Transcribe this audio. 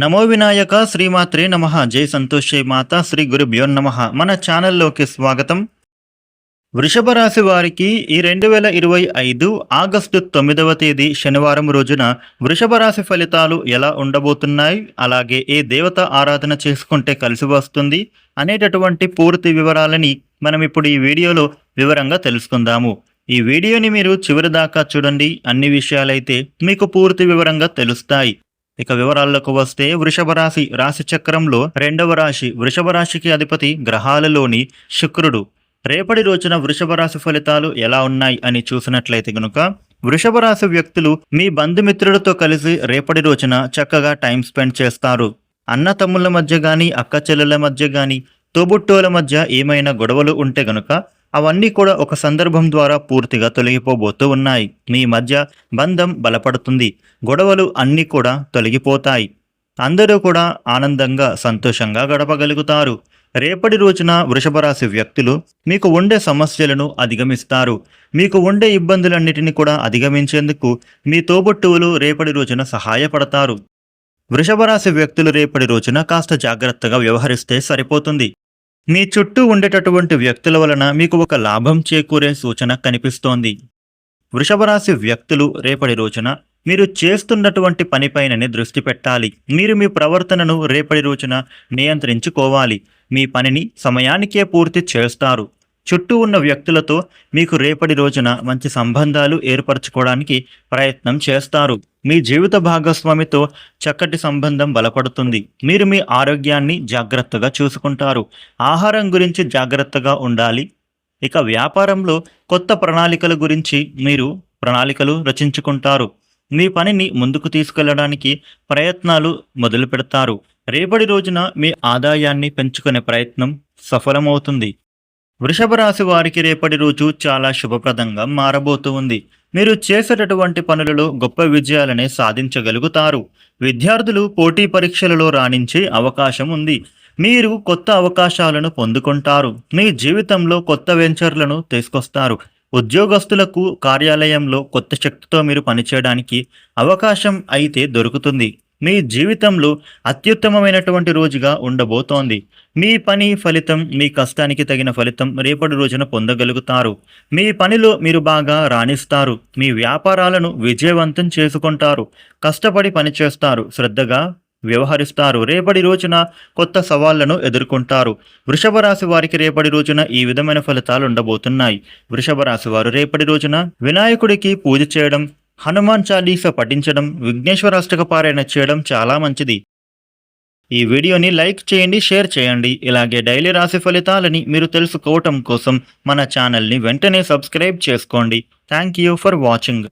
నమో వినాయక శ్రీమాత్రే నమ. జై సంతోషే మాత శ్రీ గురుభ్యో నమ. మన ఛానల్లోకి స్వాగతం. వృషభ రాశి వారికి ఈ రెండు వేల ఇరవై ఐదు ఆగస్టు తొమ్మిదవ తేదీ శనివారం రోజున వృషభ రాశి ఫలితాలు ఎలా ఉండబోతున్నాయి? అలాగే ఏ దేవత ఆరాధన చేసుకుంటే కలిసి వస్తుంది? అనేటటువంటి పూర్తి వివరాలని మనం ఇప్పుడు ఈ వీడియోలో వివరంగా తెలుసుకుందాము. ఈ వీడియోని మీరు చివరి దాకా చూడండి. అన్ని విషయాలైతే మీకు పూర్తి వివరంగా తెలుస్తాయి. ఇక వివరాల్లోకి వస్తే వృషభ రాశి రాశి చక్రంలో రెండవ రాశి వృషభ రాశికి అధిపతి గ్రహాలలోని శుక్రుడు. రేపటి రోజున వృషభ రాశి ఫలితాలు ఎలా ఉన్నాయి అని చూసినట్లయితే గనుక వృషభ రాశి వ్యక్తులు మీ బంధుమిత్రులతో కలిసి రేపటి రోజున చక్కగా టైం స్పెండ్ చేస్తారు. అన్న తమ్ముళ్ళ మధ్య గాని అక్క చెల్లెల మధ్య గాని తోబుట్టోల మధ్య ఏమైనా గొడవలు ఉంటే గనుక అవన్నీ కూడా ఒక సందర్భం ద్వారా పూర్తిగా తొలగిపోబోతూ ఉన్నాయి. మీ మధ్య బంధం బలపడుతుంది. గొడవలు అన్నీ కూడా తొలగిపోతాయి. అందరూ కూడా ఆనందంగా సంతోషంగా గడపగలుగుతారు. రేపటి రోజున వృషభ రాశి వ్యక్తులు మీకు ఉండే సమస్యలను అధిగమిస్తారు. మీకు ఉండే ఇబ్బందులన్నిటిని కూడా అధిగమించేందుకు మీ తోబుట్టువులు రేపటి రోజున సహాయపడతారు. వృషభ రాశి వ్యక్తులు రేపటి రోజున కాస్త జాగ్రత్తగా వ్యవహరిస్తే సరిపోతుంది. మీ చుట్టూ ఉండేటటువంటి వ్యక్తుల వలన మీకు ఒక లాభం చేకూరే సూచన కనిపిస్తోంది. వృషభరాశి వ్యక్తులు రేపటి రోజున మీరు చేస్తున్నటువంటి పనిపైననే దృష్టి పెట్టాలి. మీరు మీ ప్రవర్తనను రేపటి రోజున నియంత్రించుకోవాలి. మీ పనిని సమయానికే పూర్తి చేస్తారు. చుట్టూ ఉన్న వ్యక్తులతో మీకు రేపటి రోజున మంచి సంబంధాలు ఏర్పరచుకోవడానికి ప్రయత్నం చేస్తారు. మీ జీవిత భాగస్వామితో చక్కటి సంబంధం బలపడుతుంది. మీరు మీ ఆరోగ్యాన్ని జాగ్రత్తగా చూసుకుంటారు. ఆహారం గురించి జాగ్రత్తగా ఉండాలి. ఇక వ్యాపారంలో కొత్త ప్రణాళికల గురించి మీరు ప్రణాళికలు రచించుకుంటారు. మీ పనిని ముందుకు తీసుకెళ్ళడానికి ప్రయత్నాలు మొదలు పెడతారు రేపటి రోజున మీ ఆదాయాన్ని పెంచుకునే ప్రయత్నం సఫలమవుతుంది. వృషభ రాశి వారికి రేపటి రోజు చాలా శుభప్రదంగా మారబోతూ ఉంది. మీరు చేసేటటువంటి పనులలో గొప్ప విజయాలనే సాధించగలుగుతారు. విద్యార్థులు పోటీ పరీక్షలలో రాణించే అవకాశం ఉంది. మీరు కొత్త అవకాశాలను పొందుకుంటారు. మీ జీవితంలో కొత్త వెంచర్లను తీసుకొస్తారు. ఉద్యోగస్తులకు కార్యాలయంలో కొత్త శక్తితో మీరు పనిచేయడానికి అవకాశం అయితే దొరుకుతుంది. మీ జీవితంలో అత్యుత్తమమైనటువంటి రోజుగా ఉండబోతోంది. మీ పని ఫలితం మీ కష్టానికి తగిన ఫలితం రేపటి రోజున పొందగలుగుతారు. మీ పనిలో మీరు బాగా రాణిస్తారు. మీ వ్యాపారాలను విజయవంతం చేసుకుంటారు. కష్టపడి పనిచేస్తారు శ్రద్ధగా వ్యవహరిస్తారు. రేపటి రోజున కొత్త సవాళ్ళను ఎదుర్కొంటారు. వృషభ రాశి వారికి రేపటి రోజున ఈ విధమైన ఫలితాలు ఉండబోతున్నాయి. వృషభ రాశి వారు రేపటి రోజున వినాయకుడికి పూజ చేయడం హనుమాన్ చాలీస పఠించడం విఘ్నేశ్వరాష్టక పారాయణ చేయడం చాలా మంచిది. ఈ వీడియోని లైక్ చేయండి షేర్ చేయండి. ఇలాగే డైలీ రాశి ఫలితాలని మీరు తెలుసుకోవటం కోసం మన ఛానల్ని వెంటనే సబ్స్క్రైబ్ చేసుకోండి. Thank you for watching.